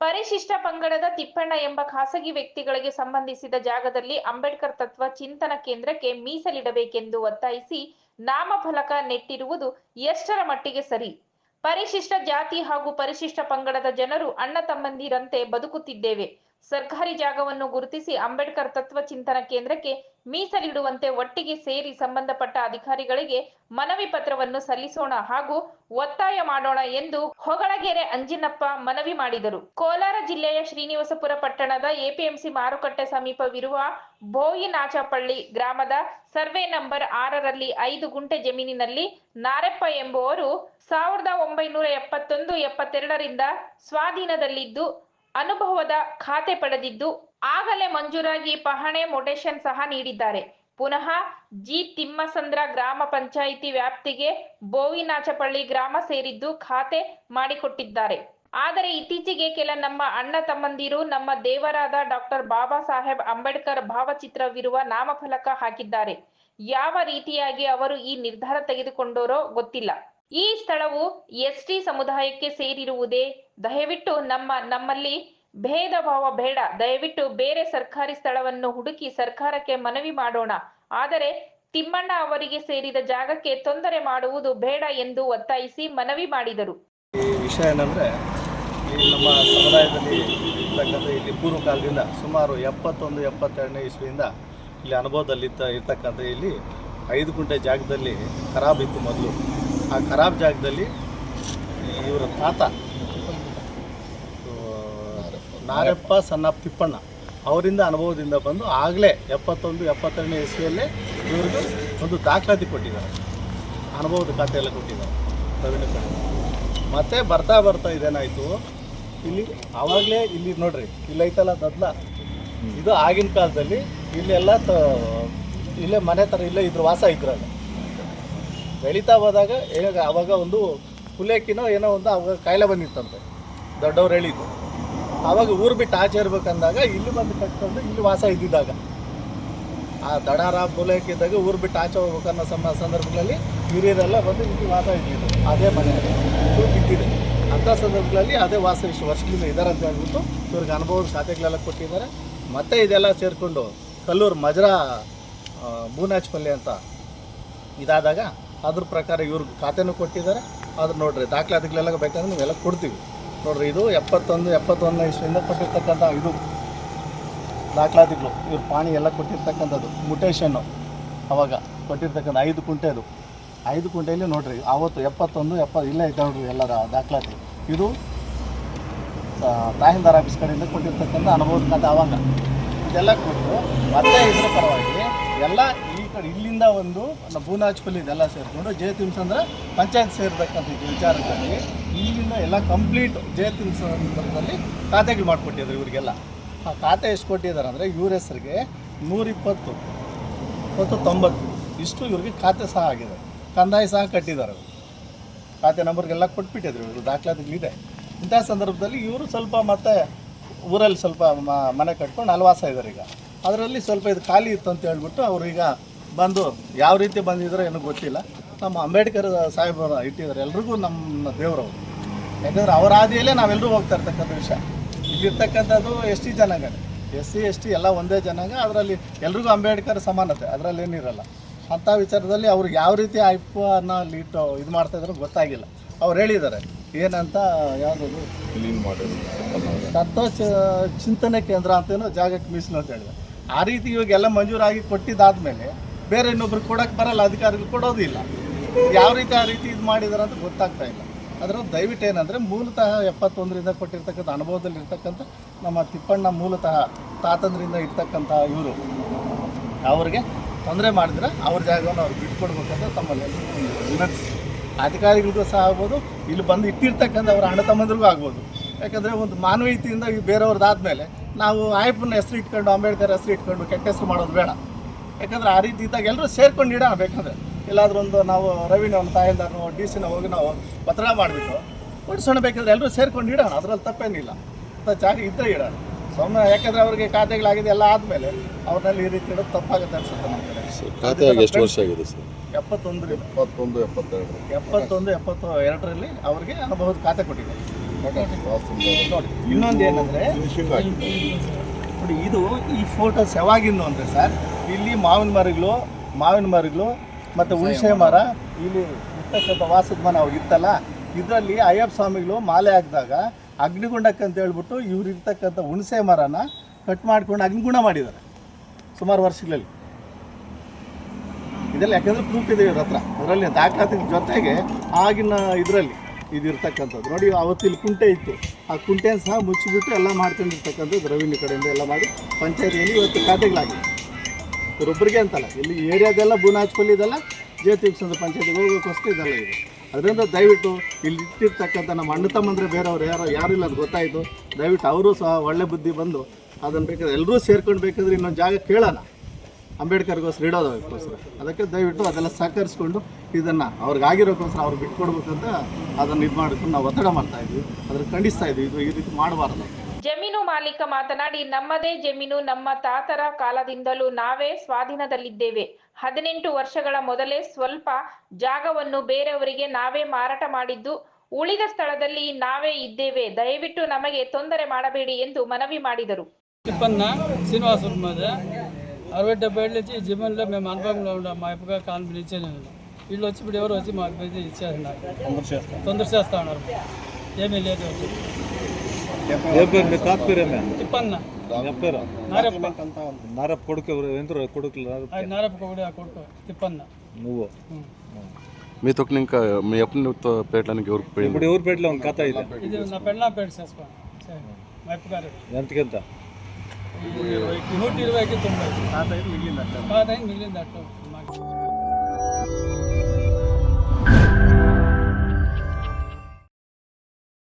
ಪರಿಶಿಷ್ಟ ಪಂಗಡದ ತಿಪ್ಪಣ್ಣ ಎಂಬ ಖಾಸಗಿ ವ್ಯಕ್ತಿಗಳಿಗೆ ಸಂಬಂಧಿಸಿದ ಜಾಗದಲ್ಲಿ ಅಂಬೇಡ್ಕರ್ ತತ್ವ ಚಿಂತನ ಕೇಂದ್ರಕ್ಕೆ ಮೀಸಲಿಡಬೇಕೆಂದು ಒತ್ತಾಯಿಸಿ ನಾಮಫಲಕ ನೆಟ್ಟಿರುವುದು ಎಷ್ಟರ ಮಟ್ಟಿಗೆ ಸರಿ? ಪರಿಶಿಷ್ಟ ಜಾತಿ ಹಾಗೂ ಪರಿಶಿಷ್ಟ ಪಂಗಡದ ಜನರು ಅಣ್ಣ ತಮ್ಮಂದಿರಂತೆ ಬದುಕುತ್ತಿದ್ದೇವೆ. ಸರ್ಕಾರಿ ಜಾಗವನ್ನು ಗುರುತಿಸಿ ಅಂಬೇಡ್ಕರ್ ತತ್ವ ಚಿಂತನ ಕೇಂದ್ರಕ್ಕೆ ಮೀಸಲಿಡುವಂತೆ ಒಟ್ಟಿಗೆ ಸೇರಿ ಸಂಬಂಧಪಟ್ಟ ಅಧಿಕಾರಿಗಳಿಗೆ ಮನವಿ ಪತ್ರವನ್ನು ಸಲ್ಲಿಸೋಣ ಹಾಗೂ ಒತ್ತಾಯ ಮಾಡೋಣ ಎಂದು ಹೊಗಳಗೆರೆ ಅಂಜಿನಪ್ಪ ಮನವಿ ಮಾಡಿದರು. ಕೋಲಾರ ಜಿಲ್ಲೆಯ ಶ್ರೀನಿವಾಸಪುರ ಪಟ್ಟಣದ ಎಪಿಎಂಸಿ ಮಾರುಕಟ್ಟೆ ಸಮೀಪವಿರುವ ಬೋಯಿನಾಚಪಳ್ಳಿ ಗ್ರಾಮದ ಸರ್ವೆ ನಂಬರ್ ಆರರಲ್ಲಿ ಐದು ಗುಂಟೆ ಜಮೀನಿನಲ್ಲಿ ನಾರೆಪ್ಪ ಎಂಬುವರು ಸಾವಿರದ ಒಂಬೈನೂರ ಎಪ್ಪತ್ತೊಂದು ಎಪ್ಪತ್ತೆರಡರಿಂದ ಸ್ವಾಧೀನದಲ್ಲಿದ್ದು ಅನುಭವದ ಖಾತೆ ಪಡೆದಿದ್ದು ಆಗಲೇ ಮಂಜೂರಾಗಿ ಪಹಣೆ ಮೊಟೇಶನ್ ಸಹ ನೀಡಿದ್ದಾರೆ. ಪುನಃ ಜಿ ತಿಮ್ಮಸಂದ್ರ ಗ್ರಾಮ ಪಂಚಾಯಿತಿ ವ್ಯಾಪ್ತಿಗೆ ಬೋವಿನಾಚಪಳ್ಳಿ ಗ್ರಾಮ ಸೇರಿದ್ದು ಖಾತೆ ಮಾಡಿಕೊಟ್ಟಿದ್ದಾರೆ. ಆದರೆ ಇತ್ತೀಚೆಗೆ ಕೆಲ ನಮ್ಮ ಅಣ್ಣ ತಮ್ಮಂದಿರು, ನಮ್ಮ ದೇವರಾದ ಡಾಕ್ಟರ್ ಬಾಬಾ ಸಾಹೇಬ್ ಅಂಬೇಡ್ಕರ್ ಭಾವಚಿತ್ರವಿರುವ ನಾಮಫಲಕ ಹಾಕಿದ್ದಾರೆ. ಯಾವ ರೀತಿಯಾಗಿ ಅವರು ಈ ನಿರ್ಧಾರ ತೆಗೆದುಕೊಂಡರೋ ಗೊತ್ತಿಲ್ಲ. ಈ ಸ್ಥಳವು ಎಸ್ಟಿ ಸಮುದಾಯಕ್ಕೆ ಸೇರಿರುವುದೇ ದಯವಿಟ್ಟು ನಮ್ಮ, ನಮ್ಮಲ್ಲಿ ಭೇದ ಭಾವ ಬೇಡ. ದಯವಿಟ್ಟು ಬೇರೆ ಸರ್ಕಾರಿ ಸ್ಥಳವನ್ನು ಹುಡುಕಿ ಸರ್ಕಾರಕ್ಕೆ ಮನವಿ ಮಾಡೋಣ. ಆದರೆ ತಿಮ್ಮಣ್ಣ ಅವರಿಗೆ ಸೇರಿದ ಜಾಗಕ್ಕೆ ತೊಂದರೆ ಮಾಡುವುದು ಬೇಡ ಎಂದು ಒತ್ತಾಯಿಸಿ ಮನವಿ ಮಾಡಿದರು. ಈ ವಿಷಯ ಏನಂದ್ರೆ ನಮ್ಮ ಸಮುದಾಯದಲ್ಲಿ ಇರ್ತಕ್ಕಂಥ ಇಲ್ಲಿ ಪೂರ್ವ ಕಾಲದಿಂದ ಸುಮಾರು ಎಪ್ಪತ್ತೊಂದು, ಎಪ್ಪತ್ತೆರಡನೇ ಇಸ್ವಿಯಿಂದ ಇಲ್ಲಿ ಅನುಭವದಲ್ಲಿ ಇರ್ತಕ್ಕಂಥ ಇಲ್ಲಿ ಐದು ಗುಂಟೆ ಜಾಗದಲ್ಲಿ ಖರಾಬ್ ಇತ್ತು ಮೊದಲು. ಆ ಖರಾಬ್ ಜಾಗದಲ್ಲಿ ಇವರ ತಾತ ನಾರಪ್ಪ ಸಣ್ಣ ತಿಪ್ಪಣ್ಣ ಅವರಿಂದ ಅನುಭವದಿಂದ ಬಂದು ಆಗಲೇ ಎಪ್ಪತ್ತೊಂದು, ಎಪ್ಪತ್ತೆರಡನೇ ಇಸ್ವಿಯಲ್ಲೇ ಇವ್ರಿಗೆ ಒಂದು ದಾಖಲಾತಿ ಕೊಟ್ಟಿದ್ದಾರೆ. ಅನುಭವದ ಖಾತೆಯೆಲ್ಲ ಕೊಟ್ಟಿದ್ದಾರೆ. ಪ್ರವೀಣ ಮತ್ತೆ ಬರ್ತಾ ಬರ್ತಾ ಇದೇನಾಯಿತು? ಇಲ್ಲಿ ಆವಾಗಲೇ ಇಲ್ಲಿ ನೋಡ್ರಿ ಇಲ್ಲಿ ಐತಲ್ಲ ದದ್ಲ? ಇದು ಆಗಿನ ಕಾಲದಲ್ಲಿ ಇಲ್ಲೆಲ್ಲ ತ, ಇಲ್ಲೇ ಮನೆ ಥರ ಇಲ್ಲೇ ಇದ್ರ, ವಾಸ ಇದ್ರಲ್ಲ ಬೆಳೀತಾ ಹೋದಾಗ ಈಗ ಅವಾಗ ಒಂದು ಕುಲೇಕಿನೋ ಏನೋ ಒಂದು ಅವಾಗ ಕಾಯಿಲೆ ಬಂದಿತ್ತಂತೆ. ದೊಡ್ಡವ್ರು ಹೇಳಿದ್ದು. ಆವಾಗ ಊರು ಬಿಟ್ಟು ಆಚೆ ಇರ್ಬೇಕಂದಾಗ ಇಲ್ಲಿ ಬಂದು ಕಟ್ಕೊಂಡು ಇಲ್ಲಿ ವಾಸ ಇದ್ದಿದ್ದಾಗ. ಆ ದಡಾರ ಪುಲೇಕಿದ್ದಾಗ ಊರು ಬಿಟ್ಟು ಆಚೆ ಹೋಗ್ಬೇಕನ್ನೋ ಸಮ ಸಂದರ್ಭಗಳಲ್ಲಿ ಹಿರಿಯರೆಲ್ಲ ಬಂದು ಇಲ್ಲಿ ವಾಸ ಇದ್ದಿದ್ದು ಅದೇ ಮನೆ ಬಿದ್ದಿದೆ. ಅಂಥ ಸಂದರ್ಭಗಳಲ್ಲಿ ಅದೇ ವಾಸ ಇಷ್ಟು ವರ್ಷದಿಂದ ಇದ್ದಾರೆ ಅಂತ ಹೇಳ್ಬಿಟ್ಟು ಇವ್ರಿಗೆ ಅನುಭವದ ಖಾತೆಗಳೆಲ್ಲ ಕೊಟ್ಟಿದ್ದಾರೆ. ಮತ್ತೆ ಇದೆಲ್ಲ ಸೇರಿಕೊಂಡು ಕಲ್ಲೂರು ಮಜರಾ ಬೂನಾಚ್ಪಲ್ಲೆ ಅಂತ ಇದಾದಾಗ ಅದ್ರ ಪ್ರಕಾರ ಇವ್ರಿಗೆ ಖಾತೆನೂ ಕೊಟ್ಟಿದ್ದಾರೆ. ಅದ್ರ ನೋಡ್ರಿ, ದಾಖಲಾತಿಗಳೆಲ್ಲ ಬೇಕಂದ್ರೆ ನೀವೆಲ್ಲ ಕೊಡ್ತೀವಿ. ನೋಡ್ರಿ, ಇದು ಎಪ್ಪತ್ತೊಂದು ಎಪ್ಪತ್ತೊಂದು ಇಸ್ವಿಯಿಂದ ಕೊಟ್ಟಿರ್ತಕ್ಕಂಥ ಇದು ದಾಖಲಾತಿಗಳು. ಇವ್ರ ಪಾಣಿ ಎಲ್ಲ ಕೊಟ್ಟಿರ್ತಕ್ಕಂಥದ್ದು. ಮುಟೇಶನ್ನು ಅವಾಗ ಕೊಟ್ಟಿರ್ತಕ್ಕಂಥ ಐದು ಕುಂಟೆದು ಐದು ಕುಂಟೆಯಲ್ಲಿ ನೋಡ್ರಿ, ಆವತ್ತು ಎಪ್ಪತ್ತೊಂದು ಎಪ್ಪ ಇಲ್ಲೇ ಐತೆ ನೋಡ್ರಿ ಎಲ್ಲರ ದಾಖಲಾತಿ. ಇದು ತಾಯಿಂದಾರ ಆಫೀಸ್ ಕಡೆಯಿಂದ ಕೊಟ್ಟಿರ್ತಕ್ಕಂಥ ಅನುಭವದ ಅವಾಗ. ಇದೆಲ್ಲ ಕೊಟ್ಟು ಮತ್ತೆ ಇದ್ರ ಪರವಾಗಿ ಎಲ್ಲ ಈ ಕಡೆ ಇಲ್ಲಿಂದ ಒಂದು, ನಮ್ಮ ಬೂನಾಚ್ಪಲ್ಲಿ ಇದೆಲ್ಲ ಸೇರಿಕೊಂಡು ಜೆ ಅಂದರೆ ಪಂಚಾಯತ್ ಸೇರ್ತಕ್ಕಂಥ ವಿಚಾರದಲ್ಲಿ. ಇಲ್ಲಿಂದ ಎಲ್ಲ ಕಂಪ್ಲೀಟ್ ಜಯತಿನ ಸಂದರ್ಭದಲ್ಲಿ ಖಾತೆಗಳು ಮಾಡಿಕೊಟ್ಟಿದ್ರು ಇವರಿಗೆಲ್ಲ. ಆ ಖಾತೆ ಎಷ್ಟು ಕೊಟ್ಟಿದ್ದಾರೆ ಅಂದರೆ ಇವ್ರ ಹೆಸರಿಗೆ ನೂರಿಪ್ಪತ್ತು ಮತ್ತು ತೊಂಬತ್ತು ಇಷ್ಟು ಇವ್ರಿಗೆ ಖಾತೆ ಸಹ ಆಗಿದೆ. ಕಂದಾಯ ಸಹ ಕಟ್ಟಿದ್ದಾರೆ. ಖಾತೆ ನಂಬರ್ಗೆಲ್ಲ ಕೊಟ್ಬಿಟ್ಟಿದ್ರು ಇವರು, ದಾಖಲಾತಿಗಳಿದೆ. ಇಂಥ ಸಂದರ್ಭದಲ್ಲಿ ಇವರು ಸ್ವಲ್ಪ ಮತ್ತೆ ಊರಲ್ಲಿ ಸ್ವಲ್ಪ ಮನೆ ಕಟ್ಕೊಂಡು ಅಲ್ವಾಸ ಇದ್ದಾರೆ ಈಗ. ಅದರಲ್ಲಿ ಸ್ವಲ್ಪ ಇದು ಖಾಲಿ ಇತ್ತು ಅಂತ ಹೇಳ್ಬಿಟ್ಟು ಅವರು ಈಗ ಬಂದು ಯಾವ ರೀತಿ ಬಂದಿದ್ದಾರೋ ಏನೂ ಗೊತ್ತಿಲ್ಲ. ನಮ್ಮ ಅಂಬೇಡ್ಕರ್ ಸಾಹೇಬರು ಇಟ್ಟಿದ್ದಾರೆ ಎಲ್ರಿಗೂ ನಮ್ಮ ದೇವರವರು ಯಾಕಂದ್ರೆ ಅವರ ಹಾದಿಯಲ್ಲೇ ನಾವೆಲ್ಲರೂ ಹೋಗ್ತಾ ಇರ್ತಕ್ಕಂಥ ವಿಷಯ. ಇಲ್ಲಿರ್ತಕ್ಕಂಥದ್ದು ಎಸ್ ಟಿ ಜನಾಂಗ. ಎಸ್ ಸಿ ಎಸ್ ಟಿ ಎಲ್ಲ ಒಂದೇ ಜನಾಂಗ. ಅದರಲ್ಲಿ ಎಲ್ರಿಗೂ ಅಂಬೇಡ್ಕರ್ ಸಮಾನತೆ. ಅದರಲ್ಲಿ ಏನಿರಲ್ಲ. ಅಂಥ ವಿಚಾರದಲ್ಲಿ ಅವ್ರಿಗೆ ಯಾವ ರೀತಿ ಆಯ್ಪು ಅನ್ನೋ ಇಟ್ಟು ಇದು ಮಾಡ್ತಾ ಇದ್ರು ಗೊತ್ತಾಗಿಲ್ಲ. ಅವ್ರು ಹೇಳಿದ್ದಾರೆ. ಏನಂತ ಯಾವುದದು? ತತ್ವ ಚಿಂತನೆ ಕೇಂದ್ರ ಅಂತೇನೋ ಜಾಗಕ್ಕೆ ಮೀಸಲು ಅಂತ ಹೇಳಿದೆ ಆ ರೀತಿ ಇವಾಗೆಲ್ಲ ಮಂಜೂರಾಗಿ ಕೊಟ್ಟಿದ್ದಾದ್ಮೇಲೆ ಬೇರೆ ಇನ್ನೊಬ್ರು ಕೊಡೋಕೆ ಬರಲ್ಲ ಅಧಿಕಾರಿಗಳು ಕೊಡೋದಿಲ್ಲ. ಯಾವ ರೀತಿ ಆ ರೀತಿ ಇದು ಮಾಡಿದಾರೆ ಅಂತ ಗೊತ್ತಾಗ್ತಾ ಇಲ್ಲ. ಅದರ ದಯವಿಟ್ಟು ಏನಂದರೆ ಮೂಲತಃ ಎಪ್ಪತ್ತೊಂದರಿಂದ ಕೊಟ್ಟಿರ್ತಕ್ಕಂಥ ಅನುಭವದಲ್ಲಿ ಇರ್ತಕ್ಕಂಥ ನಮ್ಮ ತಿಪ್ಪಣ್ಣ ಮೂಲತಃ ತಾತಂದ್ರಿಂದ ಇರ್ತಕ್ಕಂಥ ಇವರು. ಅವ್ರಿಗೆ ತೊಂದರೆ ಮಾಡಿದ್ರೆ ಅವ್ರ ಜಾಗವನ್ನು ಅವ್ರು ಬಿಟ್ಕೊಡ್ಬೇಕಂತ ತಮ್ಮಲ್ಲಿ ವಿನಂತಿಸಿ ಅಧಿಕಾರಿಗಳಿಗೂ ಸಹ ಆಗ್ಬೋದು, ಇಲ್ಲಿ ಬಂದು ಇಟ್ಟಿರ್ತಕ್ಕಂಥ ಅವರ ಅಣ್ಣ ತಮ್ಮಂದ್ರಿಗೂ ಆಗ್ಬೋದು. ಯಾಕಂದರೆ ಒಂದು ಮಾನವೀಯತೆಯಿಂದ ಬೇರೆಯವ್ರದ್ದಾದ್ಮೇಲೆ ನಾವು ಆಯಪ್ಪನ ಹೆಸರು ಇಟ್ಕೊಂಡು, ಅಂಬೇಡ್ಕರ್ ಹೆಸರು ಇಟ್ಕೊಂಡು ಕೆಟ್ಟ ಹೆಸರು ಮಾಡೋದು ಬೇಡ. ಯಾಕಂದ್ರೆ ಆ ರೀತಿ ಇದ್ದಾಗ ಎಲ್ಲರೂ ಸೇರ್ಕೊಂಡು ಇಡೋಣ ಬೇಕಂದ್ರೆ. ಎಲ್ಲಾದ್ರೂ ಒಂದು ನಾವು ರವಿನ ಅವನ ತಾಯಿದಾರನೋ ಡಿ ಸಿನ ಹೋಗಿ ನಾವು ಪತ್ರ ಮಾಡಿಬಿಟ್ಟು ಓಡಿಸೋಣ ಬೇಕಾದ್ರೆ ಎಲ್ಲರೂ ಸೇರ್ಕೊಂಡು ಇಡೋಣ ಅದರಲ್ಲಿ ತಪ್ಪೇನಿಲ್ಲ. ಅಂತ ಜಾಗ ಇದ್ದರೆ ಇಡೋಣ. ಸುಮ್ಮನೆ ಯಾಕಂದರೆ ಅವರಿಗೆ ಖಾತೆಗಳಾಗಿದೆ ಎಲ್ಲ ಆದಮೇಲೆ ಅವ್ರನ್ನಲ್ಲಿ ಈ ರೀತಿ ಇಡೋದು ತಪ್ಪಾಗುತ್ತೆ ಅನ್ಸುತ್ತೆ ನಮ್ಮ ಕಡೆ ಎಷ್ಟು ವರ್ಷ ಆಗಿದೆ ಸರ್? ಎಪ್ಪತ್ತೊಂದು ಎಪ್ಪತ್ತೊಂದು ಎಪ್ಪತ್ತೆರಡು ಎಪ್ಪತ್ತೊಂದು ಎಪ್ಪತ್ತು ಎರಡರಲ್ಲಿ ಅವರಿಗೆ ಅನುಭವದ ಖಾತೆ ಕೊಟ್ಟಿದ್ದಾರೆ ನೋಡಿ ಇನ್ನೊಂದು ಏನಂದರೆ ನೋಡಿ ಇದು ಈ ಫೋಟೋಸ್ ಯಾವಾಗಿಂದು ಅಂದರೆ ಸರ್ ಇಲ್ಲಿ ಮಾವಿನ ಮರಗಳು ಮಾವಿನ ಮರಗಳು ಮತ್ತು ಹುಣಸೆ ಮರ. ಇಲ್ಲಿ ಇರ್ತಕ್ಕಂಥ ವಾಸದ ಮನ ಇತ್ತಲ್ಲ ಇದರಲ್ಲಿ ಅಯ್ಯಪ್ಪ ಸ್ವಾಮಿಗಳು ಮಾಲೆ ಹಾಕಿದಾಗ ಅಗ್ನಿಗುಂಡಕ್ಕೆ ಅಂತ ಹೇಳ್ಬಿಟ್ಟು ಇವ್ರು ಇರ್ತಕ್ಕಂಥ ಹುಣಸೆ ಮರನ ಕಟ್ ಮಾಡ್ಕೊಂಡು ಅಗ್ನಿಗುಣ ಮಾಡಿದ್ದಾರೆ ಸುಮಾರು ವರ್ಷಗಳಲ್ಲಿ. ಇದೆಲ್ಲ ಯಾಕಂದ್ರೆ ಪ್ರೂಫ್ ಇದೆ ಇವ್ರ ಹತ್ರ. ಅದರಲ್ಲಿ ದಾಖಲಾತಿ ಜೊತೆಗೆ ಆಗಿನ ಇದರಲ್ಲಿ ಇದಿರ್ತಕ್ಕಂಥದ್ದು. ಇರ್ತಕ್ಕಂಥದ್ದು ನೋಡಿ ಅವತ್ತು ಇಲ್ಲಿ ಕುಂಟೆ ಇತ್ತು. ಆ ಕುಂಟೆನ ಸಹ ಮುಚ್ಚಿಬಿಟ್ಟು ಎಲ್ಲ ಮಾಡ್ಕೊಂಡಿರ್ತಕ್ಕಂಥದ್ದು ರೆವಿನ್ಯೂ ಕಡೆಯಿಂದ ಎಲ್ಲ ಮಾಡಿ ಪಂಚಾಯತಿಯಲ್ಲಿ ಇವತ್ತು ಖಾತೆಗಳಾಗಿದೆ ಇವರೊಬ್ಬರಿಗೆ ಅಂತಲ್ಲ, ಇಲ್ಲಿ ಏರಿಯಾದೆಲ್ಲ ಬೂನಾಚ್ಪಲ್ಲಿ ಇದೆಲ್ಲ ಜೆ ತೀರ್ಸಂದ್ರ ಪಂಚಾಯತಿಗೆ ಹೋಗೋಕ್ಕೋಸ್ಕರ ಇದೆಲ್ಲ ಇದೆ. ಅದರಿಂದ ದಯವಿಟ್ಟು ಇಲ್ಲಿ ಇಟ್ಟಿರ್ತಕ್ಕಂಥ ನಮ್ಮ ಅಣ್ಣ ತಮ್ಮಂದರೆ ಬೇರೆಯವ್ರು ಯಾರೋ ಯಾರು ಇಲ್ಲ ಅದು ಗೊತ್ತಾಯಿತು. ದಯವಿಟ್ಟು ಅವರು ಸಹ ಒಳ್ಳೆ ಬುದ್ಧಿ ಬಂದು ಅದನ್ನು ಬೇಕಾದ್ರೆ ಎಲ್ಲರೂ ಸೇರ್ಕೊಂಡು ಬೇಕಾದ್ರೆ ಇನ್ನೊಂದು ಜಾಗ ಕೇಳೋಣ. ಅಂಬೇಡ್ಕರ್ಗೋಸ್ಕರ, ಇಡೋದಕ್ಕೋಸ್ಕರ. ಅದಕ್ಕೆ ದಯವಿಟ್ಟು ಅದೆಲ್ಲ ಸಹಕರಿಸ್ಕೊಂಡು ಇದನ್ನು ಅವ್ರಿಗೆ ಆಗಿರೋಕ್ಕೋಸ್ಕರ ಅವ್ರು ಬಿಟ್ಕೊಡ್ಬೇಕಂತ ಅದನ್ನು ಇದು ಮಾಡ್ಕೊಂಡು ನಾವು ಒತ್ತಡ ಮಾಡ್ತಾ ಇದ್ವಿ. ಅದ್ರ ಖಂಡಿಸ್ತಾ ಇದ್ವಿ. ಇದು ಈ ರೀತಿ ಮಾಡಬಾರ್ದು. ಜಮೀನು ಮಾಲೀಕ ಮಾತನಾಡಿ ನಮ್ಮದೇ ಜಮೀನು ನಮ್ಮ ತಾತರ ಕಾಲದಿಂದಲೂ ನಾವೇ ಸ್ವಾಧೀನದಲ್ಲಿದ್ದೇವೆ. ಹದಿನೆಂಟು ವರ್ಷಗಳ ಮೊದಲೇ ಸ್ವಲ್ಪ ಜಾಗವನ್ನು ಬೇರೆಯವರಿಗೆ ನಾವೇ ಮಾರಾಟ ಮಾಡಿದ್ದು ಉಳಿದ ಸ್ಥಳದಲ್ಲಿ ನಾವೇ ಇದ್ದೇವೆ. ದಯವಿಟ್ಟು ನಮಗೆ ತೊಂದರೆ ಮಾಡಬೇಡಿ ಎಂದು ಮನವಿ ಮಾಡಿದರು. అరవై డెబ్బై ఏళ్ళు వచ్చి ఈ జీవన్లో మేము అనుభవంలో ఇప్పుడు ఎవరు వచ్చి మాకు ఇచ్చారు తొందర చేస్తా ఉన్నారు ఏమీ లేదు తిప్పన్న నారప్ప నారప్ప కొడుకు ఎవరు ఎందరు కొడుకులు ఆయన నారప్ప కూడా ఆ కొడుకు తిప్పన్న నువ్వు ఉం. మీతో ఇంకా మీ అప్పనితో పెట్టడానికి ఎవరికి పోయింది ఇప్పుడు ఎవరు పెట్టలే ఒక కథ ఇది ఇది నా పెళ్ళ పేరు చేసుకోండి మా అప్ప గారు ఎంతకెంత నూట ఇరవైకి తొంభై ಆ ಟೈಮ್ ಇಲ್ಲಿಂದ పాత మిగిలింది అట్లా మాకు